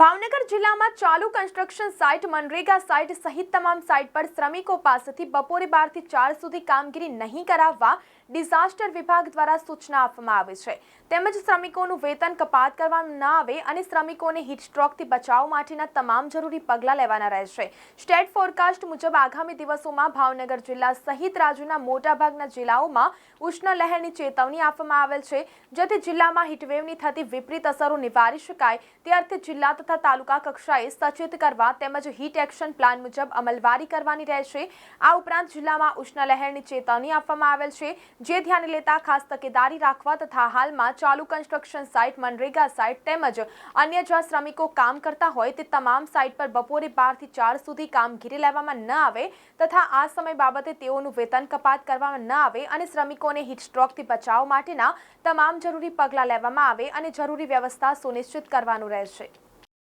ભાવનગર જિલ્લામાં ચાલુ construction site MNREGA site સહિત તમામ સાઇટ પર શ્રમિકો પાસેથી બપોરે બારથી ચાર સુધી કામગીરી નહીં કરાવવા ડિઝાસ્ટર વિભાગ દ્વારા સૂચના આપવામાં આવી છે. તેમજ શ્રમિકોનું વેતન કપાત કરવામાં ન આવે અને શ્રમિકોને હીટસ્ટ્રોકથી બચાવ માટેના તમામ જરૂરી પગલાં લેવાના રહેશે. સ્ટેટ ફોરકાસ્ટ મુજબ આગામી દિવસોમાં ભાવનગર જિલ્લા સહિત રાજ્યના મોટાભાગના જિલ્લાઓમાં ઉષ્ણ લહેરની ચેતવણી આપવામાં આવેલ છે. જેથી જિલ્લામાં હીટવેવની થતી વિપરીત અસરો નિવારી શકાય. તે અર્થે જિલ્લા તથા તાલુકા કક્ષાએ સચેત કરવા તેમજ હીટ એક્શન પ્લાન મુજબ અમલવારી કરવાની રહેશે. આ ઉપરાંત જિલ્લામાં ઉષ્ણ લહેરની ચેતવણી આપવામાં આવેલ છે, જે ધ્યાને લેતા ખાસ તકેદારી રાખવા તથા હાલમાં ચાલુ કન્સ્ટ્રક્શન સાઇટ મનરેગા સાઇટ તેમજ અન્ય જ્યાં શ્રમિકો કામ કરતા હોય તે તમામ સાઇટ પર બપોરે બારથી ચાર સુધી કામગીરી લેવામાં ન આવે તથા આ સમય બાબતે તેઓનું વેતન કપાત કરવામાં ન આવે અને શ્રમિકોને હીટસ્ટ્રોકથી બચાવ માટેના તમામ જરૂરી પગલાં લેવામાં આવે અને જરૂરી વ્યવસ્થા સુનિશ્ચિત કરવાનું રહેશે.